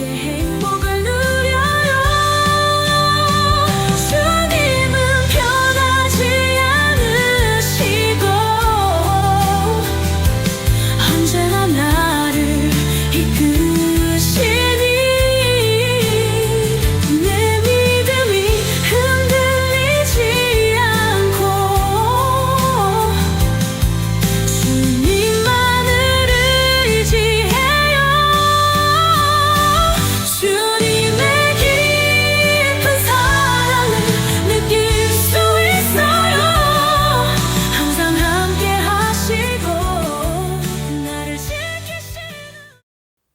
함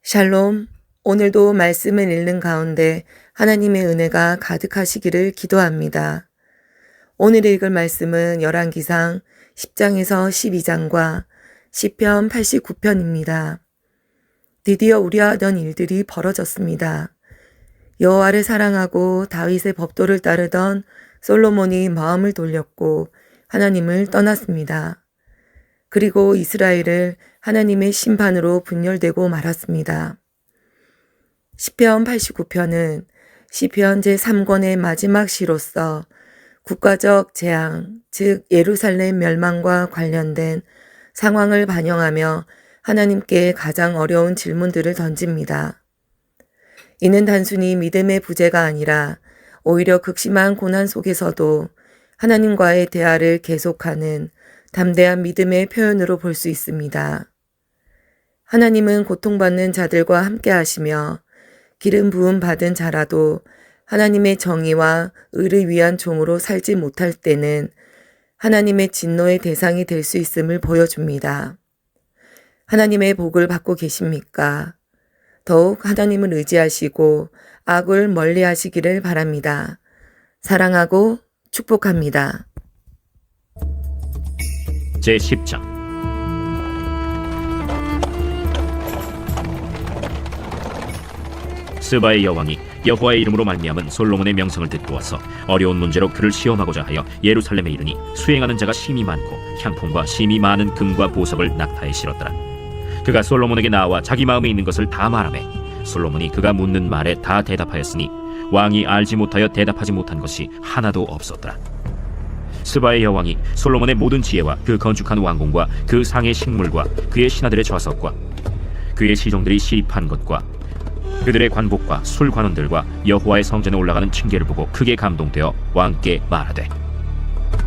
샬롬. 오늘도 말씀을 읽는 가운데 하나님의 은혜가 가득하시기를 기도합니다. 오늘 읽을 말씀은 열왕기상 10장에서 12장과 시편 89편입니다. 드디어 우려하던 일들이 벌어졌습니다. 여호와를 사랑하고 다윗의 법도를 따르던 솔로몬이 마음을 돌렸고 하나님을 떠났습니다. 그리고 이스라엘을 하나님의 심판으로 분열되고 말았습니다. 시편 89편은 시편 제3권의 마지막 시로서 국가적 재앙, 즉 예루살렘 멸망과 관련된 상황을 반영하며 하나님께 가장 어려운 질문들을 던집니다. 이는 단순히 믿음의 부재가 아니라 오히려 극심한 고난 속에서도 하나님과의 대화를 계속하는 담대한 믿음의 표현으로 볼 수 있습니다. 하나님은 고통받는 자들과 함께 하시며 기름 부음 받은 자라도 하나님의 정의와 의를 위한 종으로 살지 못할 때는 하나님의 진노의 대상이 될 수 있음을 보여줍니다. 하나님의 복을 받고 계십니까? 더욱 하나님을 의지하시고 악을 멀리 하시기를 바랍니다. 사랑하고 축복합니다. 제 10장 스바의 여왕이 여호와의 이름으로 말미암은 솔로몬의 명성을 듣고 와서 어려운 문제로 그를 시험하고자 하여 예루살렘에 이르니 수행하는 자가 심이 많고 향품과 심이 많은 금과 보석을 낙타에 실었더라. 그가 솔로몬에게 나와 자기 마음에 있는 것을 다 말하매 솔로몬이 그가 묻는 말에 다 대답하였으니 왕이 알지 못하여 대답하지 못한 것이 하나도 없었더라 스바의 여왕이 솔로몬의 모든 지혜와 그 건축한 왕궁과 그 상의 식물과 그의 신하들의 좌석과 그의 시종들이 시입한 것과 그들의 관복과 술 관원들과 여호와의 성전에 올라가는 층계를 보고 크게 감동되어 왕께 말하되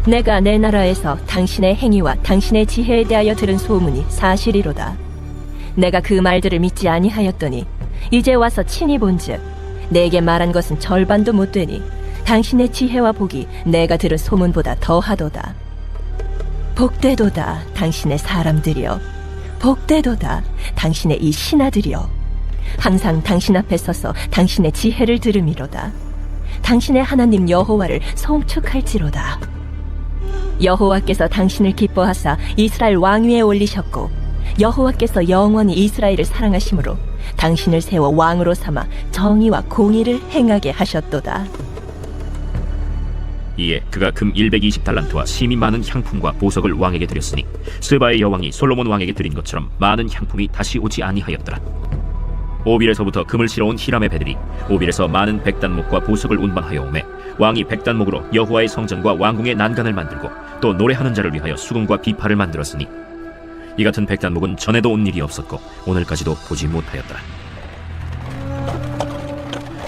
내가 내 나라에서 당신의 행위와 당신의 지혜에 대하여 들은 소문이 사실이로다. 내가 그 말들을 믿지 아니하였더니 이제 와서 친히 본즉 내게 말한 것은 절반도 못 되니 당신의 지혜와 복이 내가 들은 소문보다 더하도다. 복되도다 당신의 사람들이여 복되도다 당신의 이 신하들이여 항상 당신 앞에 서서 당신의 지혜를 들음이로다. 당신의 하나님 여호와를 송축할지로다. 여호와께서 당신을 기뻐하사 이스라엘 왕위에 올리셨고 여호와께서 영원히 이스라엘을 사랑하심으로 당신을 세워 왕으로 삼아 정의와 공의를 행하게 하셨도다. 이에 그가 금 120달란트와 심이 많은 향품과 보석을 왕에게 드렸으니 스바의 여왕이 솔로몬 왕에게 드린 것처럼 많은 향품이 다시 오지 아니하였더라. 오빌에서부터 금을 실어온 히람의 배들이 오빌에서 많은 백단목과 보석을 운반하여 오매 왕이 백단목으로 여호와의 성전과 왕궁의 난간을 만들고 또 노래하는 자를 위하여 수금과 비파를 만들었으니 이 같은 백단목은 전에도 온 일이 없었고 오늘까지도 보지 못하였더라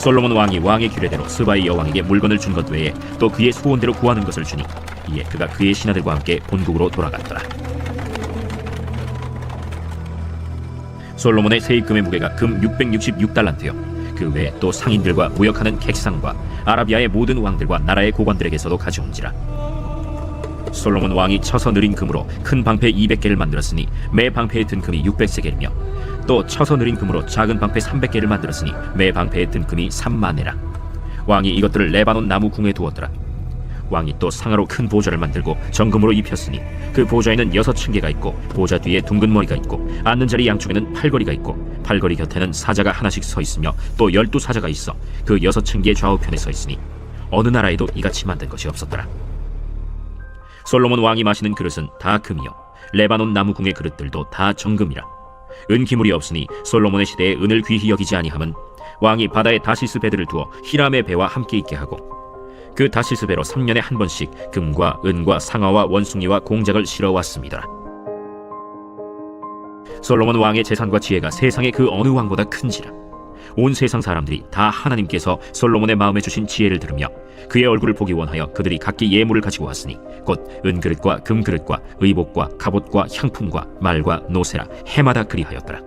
솔로몬 왕이 왕의 규례대로 스바의 여왕에게 물건을 준 것 외에 또 그의 소원대로 구하는 것을 주니 이에 그가 그의 신하들과 함께 본국으로 돌아갔더라. 솔로몬의 세입금의 무게가 금 666달란트요. 그 외에 또 상인들과 무역하는 객상과 아라비아의 모든 왕들과 나라의 고관들에게서도 가져온지라. 솔로몬 왕이 쳐서 느린 금으로 큰 방패 200개를 만들었으니 매 방패에 든 금이 600세겔이며 또 쳐서 느린 금으로 작은 방패 300개를 만들었으니 매 방패에 든 금이 3만에라. 왕이 이것들을 레바논 나무 궁에 두었더라. 왕이 또 상하로 큰 보좌를 만들고 정금으로 입혔으니 그 보좌에는 여섯 층계가 있고 보좌 뒤에 둥근 머리가 있고 앉는 자리 양쪽에는 팔걸이가 있고 팔걸이 곁에는 사자가 하나씩 서 있으며 또 열두 사자가 있어 그 여섯 층계 좌우편에 서 있으니 어느 나라에도 이같이 만든 것이 없었더라. 솔로몬 왕이 마시는 그릇은 다 금이요 레바논 나무 궁의 그릇들도 다 정금이라 은기물이 없으니 솔로몬의 시대에 은을 귀히 여기지 아니함은 왕이 바다에 다시스 배들을 두어 히람의 배와 함께 있게 하고 그 다시스 배로 3년에 한 번씩 금과 은과 상아와 원숭이와 공작을 실어 왔습니다. 솔로몬 왕의 재산과 지혜가 세상의 그 어느 왕보다 큰지라 온 세상 사람들이 다 하나님께서 솔로몬의 마음에 주신 지혜를 들으며 그의 얼굴을 보기 원하여 그들이 각기 예물을 가지고 왔으니 곧 은그릇과 금그릇과 의복과 갑옷과 향품과 말과 노세라 해마다 그리하였더라.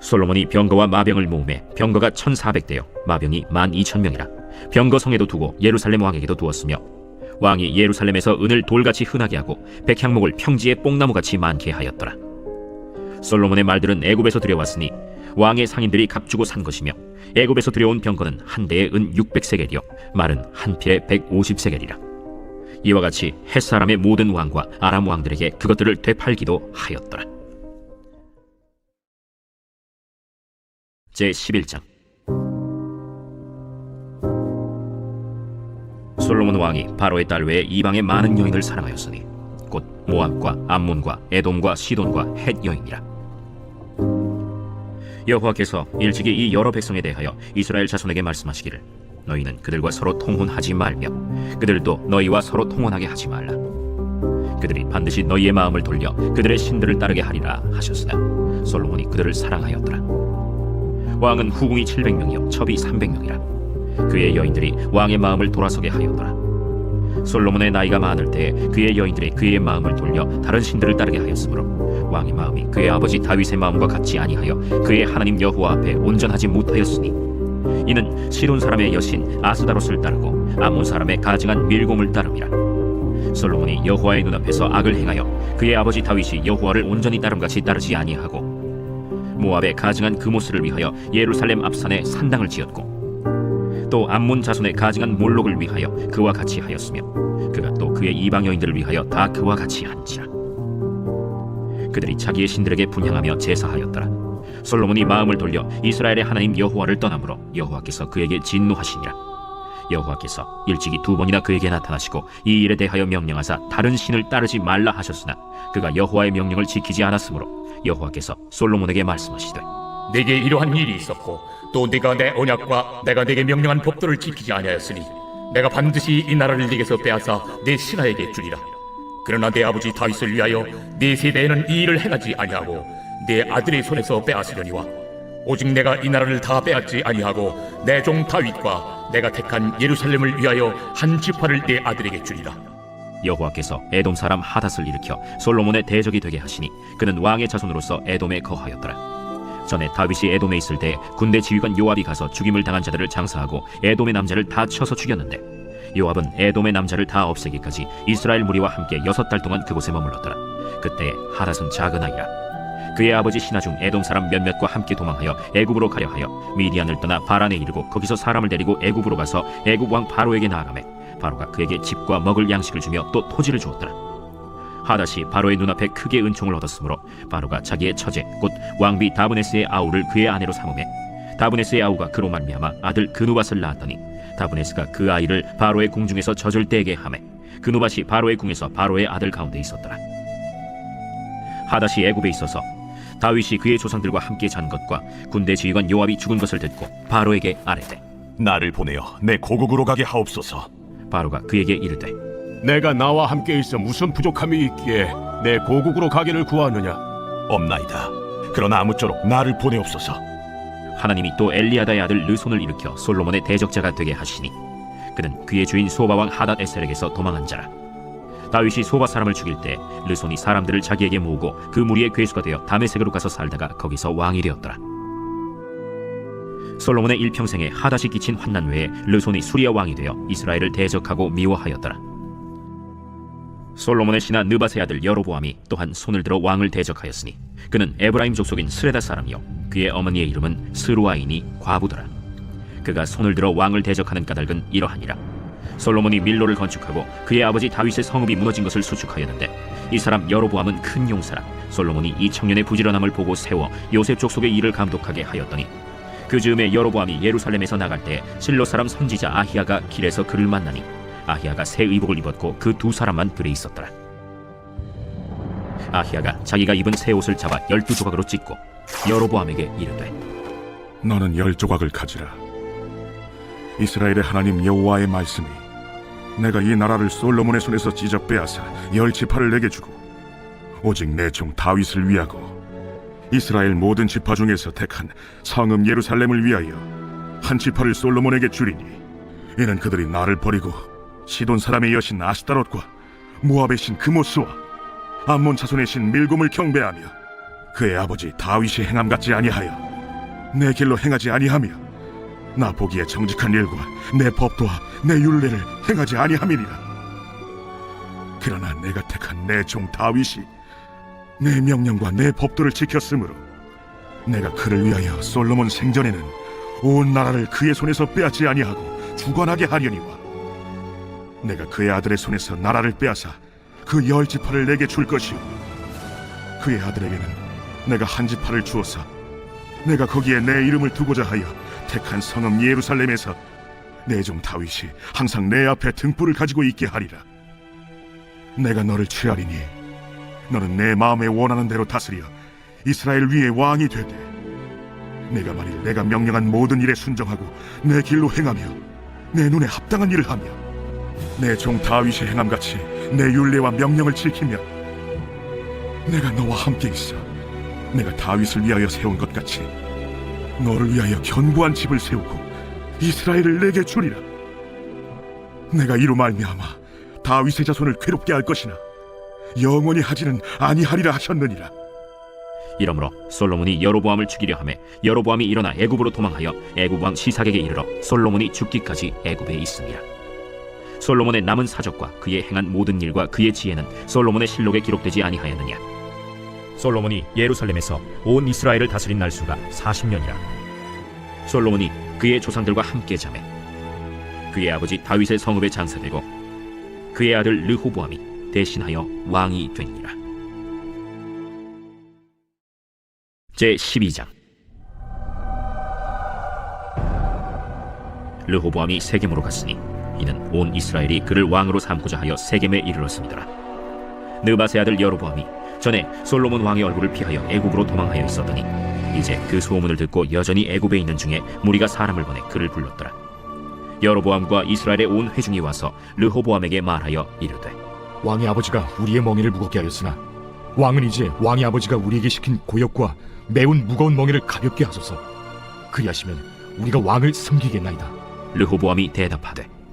솔로몬이 병거와 마병을 모음해 병거가 1400대요. 마병이 12,000명이라. 병거 성에도 두고 예루살렘 왕에게도 두었으며 왕이 예루살렘에서 은을 돌같이 흔하게 하고 백향목을 평지에 뽕나무같이 많게 하였더라. 솔로몬의 말들은 애굽에서 들여왔으니 왕의 상인들이 값주고 산 것이며 애굽에서 들여온 병거는 한 대에 은 600세겔이요 말은 한 필에 150세겔이라. 이와 같이 햇 사람의 모든 왕과 아람 왕들에게 그것들을 되팔기도 하였더라. 제 11장. 솔로몬 왕이 바로의 딸 외에 이방의 많은 여인을 사랑하였으니 곧 모압과 암몬과 에돔과 시돈과 헷 여인이라 여호와께서 일찍이 이 여러 백성에 대하여 이스라엘 자손에게 말씀하시기를 너희는 그들과 서로 통혼하지 말며 그들도 너희와 서로 통혼하게 하지 말라. 그들이 반드시 너희의 마음을 돌려 그들의 신들을 따르게 하리라 하셨으나 솔로몬이 그들을 사랑하였더라. 왕은 후궁이 700명이요 첩이 300명이라. 그의 여인들이 왕의 마음을 돌아서게 하였더라 솔로몬의 나이가 많을 때 그의 여인들이 그의 마음을 돌려 다른 신들을 따르게 하였으므로 왕의 마음이 그의 아버지 다윗의 마음과 같지 아니하여 그의 하나님 여호와 앞에 온전하지 못하였으니 이는 시돈 사람의 여신 아스다롯을 따르고 아몬 사람의 가증한 밀곰을 따름이라. 솔로몬이 여호와의 눈앞에서 악을 행하여 그의 아버지 다윗이 여호와를 온전히 따름같이 따르지 아니하고 모압의 가증한 그모스를 위하여 예루살렘 앞산에 산당을 지었고 또 암몬 자손의 가증한 몰록을 위하여 그와 같이 하였으며 그가 또 그의 이방 여인들을 위하여 다 그와 같이 한지라. 그들이 자기의 신들에게 분향하며 제사하였더라. 솔로몬이 마음을 돌려 이스라엘의 하나님 여호와를 떠남으로 여호와께서 그에게 진노하시니라. 여호와께서 일찍이 두 번이나 그에게 나타나시고 이 일에 대하여 명령하사 다른 신을 따르지 말라 하셨으나 그가 여호와의 명령을 지키지 않았으므로 여호와께서 솔로몬에게 말씀하시되 내게 이러한 일이 있었고 또 네가 내 언약과 내가 네게 명령한 법도를 지키지 아니하였으니 내가 반드시 이 나라를 네게서 빼앗아 내 신하에게 주리라. 그러나 내 아버지 다윗을 위하여 네 세대에는 이 일을 행하지 아니하고 내 아들의 손에서 빼앗으려니와 오직 내가 이 나라를 다 빼앗지 아니하고 내 종 다윗과 내가 택한 예루살렘을 위하여 한 지파를 내 아들에게 주리라. 여호와께서 에돔 사람 하닷을 일으켜 솔로몬의 대적이 되게 하시니 그는 왕의 자손으로서 에돔에 거하였더라 전에 다윗이 에돔에 있을 때 군대 지휘관 요압이 가서 죽임을 당한 자들을 장사하고 에돔의 남자를 다 쳐서 죽였는데 요압은 에돔의 남자를 다 없애기까지 이스라엘 무리와 함께 여섯 달 동안 그곳에 머물렀더라. 그때 하닷은 작은 아이라. 그의 아버지 신하 중 에돔 사람 몇몇과 함께 도망하여 애굽으로 가려 하여 미디안을 떠나 바란에 이르고 거기서 사람을 데리고 애굽으로 가서 애굽 왕 바로에게 나아가매 바로가 그에게 집과 먹을 양식을 주며 또 토지를 주었더라 하닷이 바로의 눈앞에 크게 은총을 얻었으므로 바로가 자기의 처제 곧 왕비 다브네스의 아우를 그의 아내로 삼음해 다브네스의 아우가 그로 말미암아 아들 그누밧을 낳았더니 다브네스가 그 아이를 바로의 궁중에서 젖을 떼게 하매 그누밧이 바로의 궁에서 바로의 아들 가운데 있었더라 하닷이 애굽에 있어서 다윗이 그의 조상들과 함께 잔 것과 군대 지휘관 요압이 죽은 것을 듣고 바로에게 아뢰되 나를 보내어 내 고국으로 가게 하옵소서. 바로가 그에게 이르되 내가 나와 함께 있어 무슨 부족함이 있기에 내 고국으로 가기를 구하느냐? 없나이다. 그러나 아무쪼록 나를 보내옵소서. 하나님이 또 엘리야다의 아들 르손을 일으켜 솔로몬의 대적자가 되게 하시니 그는 그의 주인 소바 왕 하닷 에셀에게서 도망한 자라 다윗이 소바 사람을 죽일 때 르손이 사람들을 자기에게 모으고 그 무리의 괴수가 되어 다메섹으로 가서 살다가 거기서 왕이 되었더라 솔로몬의 일평생에 하닷이 끼친 환난 외에 르손이 수리아 왕이 되어 이스라엘을 대적하고 미워하였더라 솔로몬의 신하 느바세 아들 여로보암이 또한 손을 들어 왕을 대적하였으니 그는 에브라임 족속인 스레다 사람이요. 그의 어머니의 이름은 스루아이니 과부더라. 그가 손을 들어 왕을 대적하는 까닭은 이러하니라. 솔로몬이 밀로를 건축하고 그의 아버지 다윗의 성읍이 무너진 것을 수축하였는데 이 사람 여로보암은 큰 용사라. 솔로몬이 이 청년의 부지런함을 보고 세워 요셉 족속의 일을 감독하게 하였더니 그 즈음에 여로보암이 예루살렘에서 나갈 때 실로 사람 선지자 아히야가 길에서 그를 만나니 아히야가 새 의복을 입었고 그 두 사람만 들에 있었더라 아히야가 자기가 입은 새 옷을 잡아 열두 조각으로 찢고 여로보암에게 이르되 너는 열 조각을 가지라. 이스라엘의 하나님 여호와의 말씀이 내가 이 나라를 솔로몬의 손에서 찢어 빼앗아 열 지파를 내게 주고 오직 내 종 다윗을 위하고 이스라엘 모든 지파 중에서 택한 성읍 예루살렘을 위하여 한 지파를 솔로몬에게 주리니 이는 그들이 나를 버리고 시돈 사람의 여신 아스타롯과 모압의 신 그모스와 암몬 자손의 신 밀곰을 경배하며 그의 아버지 다윗이 행함 같지 아니하여 내 길로 행하지 아니하며 나 보기에 정직한 일과 내 법도와 내 율례를 행하지 아니함이니라. 그러나 내가 택한 내 종 다윗이 내 명령과 내 법도를 지켰으므로 내가 그를 위하여 솔로몬 생전에는 온 나라를 그의 손에서 빼앗지 아니하고 주관하게 하려니와 내가 그의 아들의 손에서 나라를 빼앗아 그 열 지파를 내게 줄 것이요 그의 아들에게는 내가 한 지파를 주어서 내가 거기에 내 이름을 두고자 하여 택한 성읍 예루살렘에서 내 종 다윗이 항상 내 앞에 등불을 가지고 있게 하리라. 내가 너를 취하리니 너는 내 마음에 원하는 대로 다스려 이스라엘 위에 왕이 되되 내가 만일 내가 명령한 모든 일에 순종하고 내 길로 행하며 내 눈에 합당한 일을 하며 내 종 다윗이 행함 같이 내 율례와 명령을 지키며 내가 너와 함께 있어 내가 다윗을 위하여 세운 것 같이 너를 위하여 견고한 집을 세우고 이스라엘을 내게 주리라 내가 이로 말미암아 다윗의 자손을 괴롭게 할 것이나 영원히 하지는 아니하리라 하셨느니라 이러므로 솔로몬이 여로보암을 죽이려 하매 여로보암이 일어나 애굽으로 도망하여 애굽 왕 시삭에게 이르러 솔로몬이 죽기까지 애굽에 있습니다. 솔로몬의 남은 사적과 그의 행한 모든 일과 그의 지혜는 솔로몬의 실록에 기록되지 아니하였느냐. 솔로몬이 예루살렘에서 온 이스라엘을 다스린 날수가 40년이라. 솔로몬이 그의 조상들과 함께 자매 그의 아버지 다윗의 성읍에 장사되고 그의 아들 르호보암이 대신하여 왕이 되니라. 제 12장 르호보암이 세겜으로 갔으니 이는 온 이스라엘이 그를 왕으로 삼고자 하여 세겜에 이르렀습니다. 느바세 아들 여로보암이 전에 솔로몬 왕의 얼굴을 피하여 애굽으로 도망하여 있었더니 이제 그 소문을 듣고 여전히 애굽에 있는 중에 무리가 사람을 보내 그를 불렀더라. 여로보암과 이스라엘의 온 회중이 와서 르호보암에게 말하여 이르되 왕의 아버지가 우리의 멍에를 무겁게 하였으나 왕은 이제 왕의 아버지가 우리에게 시킨 고역과 매운 무거운 멍에를 가볍게 하소서. 그리하시면 우리가 왕을 섬기겠나이다. 르호보암이 대답하되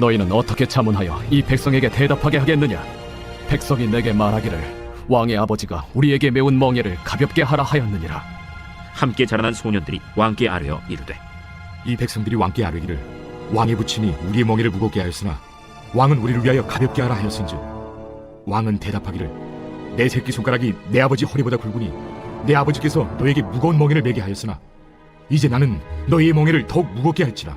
너희는 어떻게 자문하여 이 백성에게 대답하게 하겠느냐? 백성이 내게 말하기를 왕의 아버지가 우리에게 매운 멍에를 가볍게 하라 하였느니라. 함께 자라난 소년들이 왕께 아뢰어 이르되 이 백성들이 왕께 아뢰기를 왕의 부친이 우리의 멍에를 무겁게 하였으나 왕은 우리를 위하여 가볍게 하라 하였은즉 왕은 대답하기를 내 새끼 손가락이 내 아버지 허리보다 굵으니 내 아버지께서 너에게 무거운 멍에를 매게 하였으나 이제 나는 너희의 멍에를 더욱 무겁게 할지라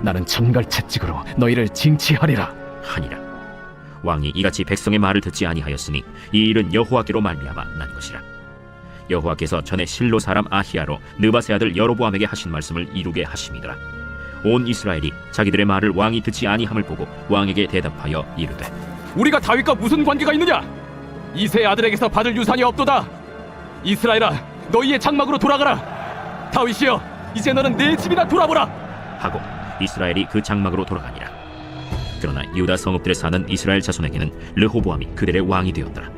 나는 전갈 채찍으로 너희를 징치하리라. 하니라 왕이 이같이 백성의 말을 듣지 아니하였으니 이 일은 여호와께로 말미암아 난 것이라 여호와께서 전에 실로 사람 아히야로 느바세 아들 여로보암에게 하신 말씀을 이루게 하심이더라 온 이스라엘이 자기들의 말을 왕이 듣지 아니함을 보고 왕에게 대답하여 이르되 우리가 다윗과 무슨 관계가 있느냐? 이세 아들에게서 받을 유산이 없도다. 이스라엘아, 너희의 장막으로 돌아가라. 다윗이여, 이제 너는 내 집이나 돌아보라. 하고 이스라엘이 그 장막으로 돌아가니라 그러나 유다 성읍들에 사는 이스라엘 자손에게는 르호보암이 그들의 왕이 되었더라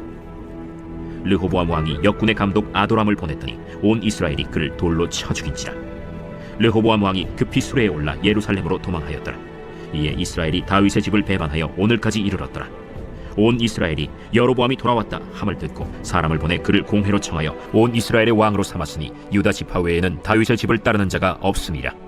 르호보암 왕이 역군의 감독 아도람을 보냈더니 온 이스라엘이 그를 돌로 쳐 죽인지라 르호보암 왕이 급히 수레에 올라 예루살렘으로 도망하였더라. 이에 이스라엘이 다윗의 집을 배반하여 오늘까지 이르렀더라. 온 이스라엘이 여로보암이 돌아왔다 함을 듣고 사람을 보내 그를 공회로 청하여 온 이스라엘의 왕으로 삼았으니 유다 지파 외에는 다윗의 집을 따르는 자가 없음이라.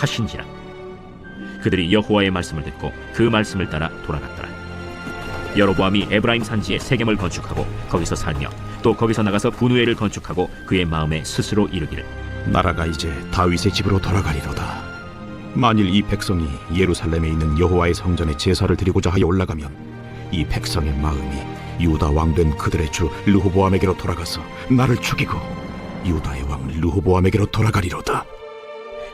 하신지라 그들이 여호와의 말씀을 듣고 그 말씀을 따라 돌아갔더라 여로보암이 에브라임 산지에 세겜을 건축하고 거기서 살며 또 거기서 나가서 분우엘을 건축하고 그의 마음에 스스로 이르기를 나라가 이제 다윗의 집으로 돌아가리로다. 만일 이 백성이 예루살렘에 있는 여호와의 성전에 제사를 드리고자 하여 올라가면 이 백성의 마음이 유다 왕 된 그들의 주 르호보암에게로 돌아가서 나를 죽이고 유다의 왕 르호보암에게로 돌아가리로다.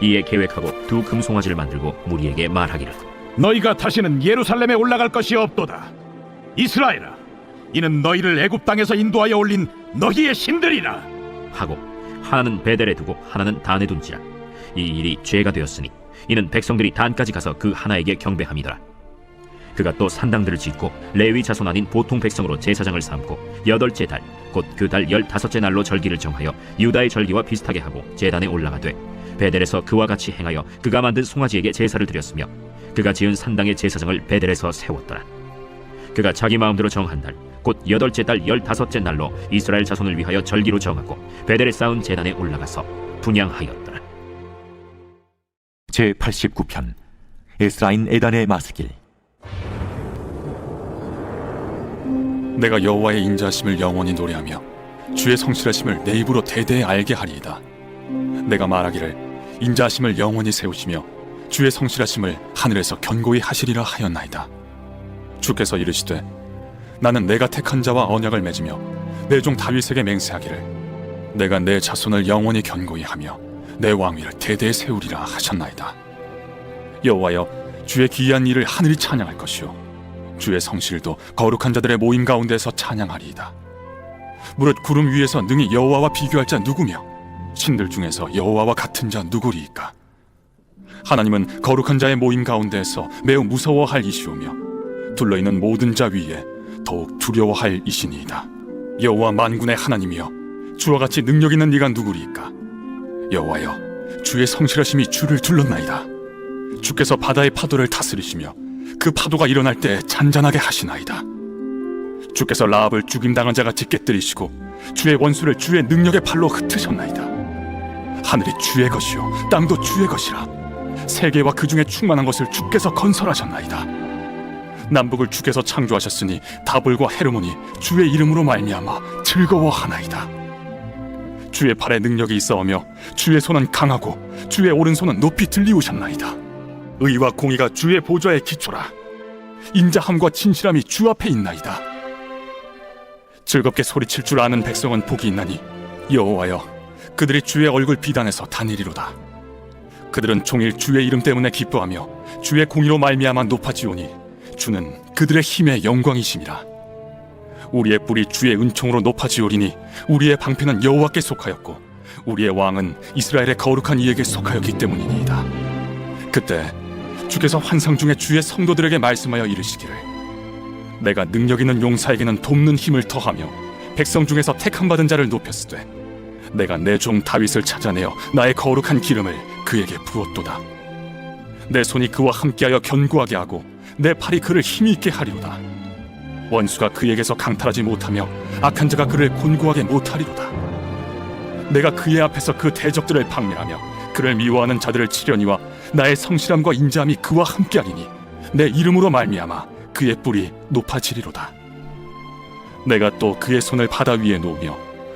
이에 계획하고 두 금송아지를 만들고 무리에게 말하기를 너희가 다시는 예루살렘에 올라갈 것이 없도다. 이스라엘아, 이는 너희를 애굽 땅에서 인도하여 올린 너희의 신들이라. 하고 하나는 베델에 두고 하나는 단에 둔지라 이 일이 죄가 되었으니 이는 백성들이 단까지 가서 그 하나에게 경배함이더라 그가 또 산당들을 짓고 레위 자손 아닌 보통 백성으로 제사장을 삼고 여덟째 달 곧 그 달 열다섯째 날로 절기를 정하여 유다의 절기와 비슷하게 하고 제단에 올라가되 베델에서 그와 같이 행하여 그가 만든 송아지에게 제사를 드렸으며 그가 지은 산당의 제사장을 베델에서 세웠더라 그가 자기 마음대로 정한 달, 곧 여덟째 달 열다섯째 날로 이스라엘 자손을 위하여 절기로 정하고 베델에 쌓은 제단에 올라가서 분양하였더라. 제 89편 에스라인 에단의 마스길 내가 여호와의 인자심을 영원히 노래하며 주의 성실하심을 내 입으로 대대에 알게 하리이다. 내가 말하기를 인자심을 영원히 세우시며 주의 성실하심을 하늘에서 견고히 하시리라 하였나이다. 주께서 이르시되 나는 내가 택한 자와 언약을 맺으며 내 종 다윗에게 맹세하기를 내가 내 자손을 영원히 견고히 하며 내 왕위를 대대에 세우리라 하셨나이다. 여호와여 주의 기이한 일을 하늘이 찬양할 것이요 주의 성실도 거룩한 자들의 모임 가운데서 찬양하리이다. 무릇 구름 위에서 능히 여호와와 비교할 자 누구며 신들 중에서 여호와와 같은 자 누구리이까? 하나님은 거룩한 자의 모임 가운데서 매우 무서워할 이시오며 둘러 있는 모든 자 위에 더욱 두려워할 이시니이다. 여호와 만군의 하나님이여 주와 같이 능력 있는 네가 누구리이까? 여호와여 주의 성실하심이 주를 둘렀나이다. 주께서 바다의 파도를 다스리시며 그 파도가 일어날 때 잔잔하게 하시나이다. 주께서 라합을 죽임당한 자 같이 깨뜨리시고 주의 원수를 주의 능력의 팔로 흩으셨나이다. 하늘이 주의 것이요 땅도 주의 것이라 세계와 그 중에 충만한 것을 주께서 건설하셨나이다. 남북을 주께서 창조하셨으니 다볼과 헤르몬이 주의 이름으로 말미암아 즐거워하나이다. 주의 팔에 능력이 있어오며 주의 손은 강하고 주의 오른손은 높이 들리우셨나이다. 의와 공의가 주의 보좌의 기초라. 인자함과 진실함이 주 앞에 있나이다. 즐겁게 소리칠 줄 아는 백성은 복이 있나니 여호와여 그들이 주의 얼굴 비단에서 다니리로다. 그들은 종일 주의 이름 때문에 기뻐하며 주의 공의로 말미암아 높아지오니 주는 그들의 힘의 영광이심이라. 우리의 뿔이 주의 은총으로 높아지오리니 우리의 방패는 여호와께 속하였고 우리의 왕은 이스라엘의 거룩한 이에게 속하였기 때문이니이다. 그때 주께서 환상 중에 주의 성도들에게 말씀하여 이르시기를 내가 능력 있는 용사에게는 돕는 힘을 더하며 백성 중에서 택함 받은 자를 높였으되 내가 내 종 다윗을 찾아내어 나의 거룩한 기름을 그에게 부었도다. 내 손이 그와 함께하여 견고하게 하고 내 팔이 그를 힘이 있게 하리로다. 원수가 그에게서 강탈하지 못하며 악한 자가 그를 곤고하게 못하리로다. 내가 그의 앞에서 그 대적들을 박멸하며 그를 미워하는 자들을 치려니와 나의 성실함과 인자함이 그와 함께하리니 내 이름으로 말미암아 그의 뿔이 높아지리로다. 내가 또 그의 손을 바다 위에 놓으며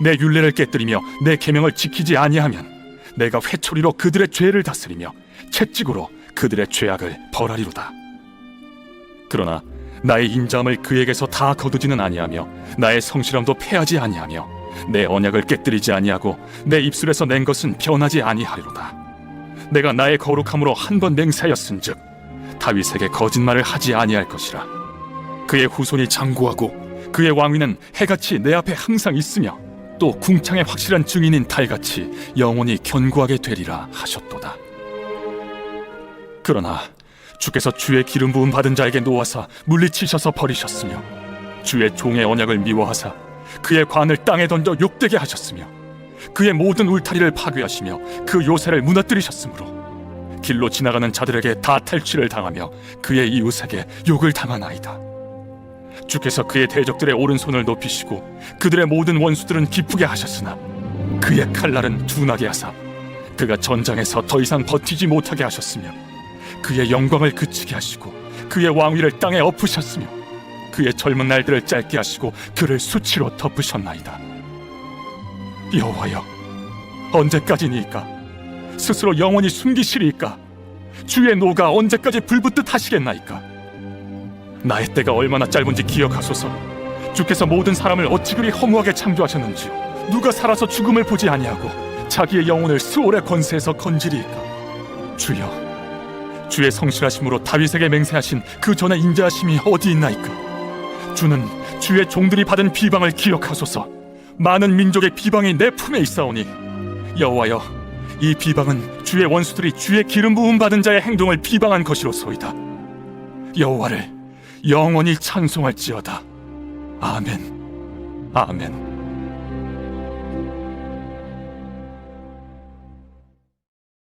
내 율례를 깨뜨리며 내 계명을 지키지 아니하면 내가 회초리로 그들의 죄를 다스리며 채찍으로 그들의 죄악을 벌하리로다. 그러나 나의 인자함을 그에게서 다 거두지는 아니하며 나의 성실함도 패하지 아니하며 내 언약을 깨뜨리지 아니하고 내 입술에서 낸 것은 변하지 아니하리로다. 내가 나의 거룩함으로 한 번 맹세하였은즉 다윗에게 거짓말을 하지 아니할 것이라. 그의 후손이 장구하고 그의 왕위는 해같이 내 앞에 항상 있으며 또 궁창의 확실한 증인인 달같이 영원히 견고하게 되리라 하셨도다. 그러나 주께서 주의 기름 부음 받은 자에게 놓아사 물리치셔서 버리셨으며 주의 종의 언약을 미워하사 그의 관을 땅에 던져 욕되게 하셨으며 그의 모든 울타리를 파괴하시며 그 요새를 무너뜨리셨으므로 길로 지나가는 자들에게 다 탈취를 당하며 그의 이웃에게 욕을 당하나이다. 주께서 그의 대적들의 오른손을 높이시고 그들의 모든 원수들은 기쁘게 하셨으나 그의 칼날은 둔하게 하사 그가 전장에서 더 이상 버티지 못하게 하셨으며 그의 영광을 그치게 하시고 그의 왕위를 땅에 엎으셨으며 그의 젊은 날들을 짧게 하시고 그를 수치로 덮으셨나이다. 여호와여, 언제까지니까? 스스로 영원히 숨기시리이까? 주의 노가 언제까지 불붙듯 하시겠나이까? 나의 때가 얼마나 짧은지 기억하소서. 주께서 모든 사람을 어찌 그리 허무하게 창조하셨는지 누가 살아서 죽음을 보지 아니하고 자기의 영혼을 수월의 권세에서 건지리이까? 주여, 주의 성실하심으로 다윗에게 맹세하신 그 전의 인자하심이 어디 있나이까? 주는 주의 종들이 받은 비방을 기억하소서. 많은 민족의 비방이 내 품에 있사오니 여호와여, 이 비방은 주의 원수들이 주의 기름 부음 받은 자의 행동을 비방한 것이로소이다. 여호와를 영원히 찬송할지어다. 아멘. 아멘.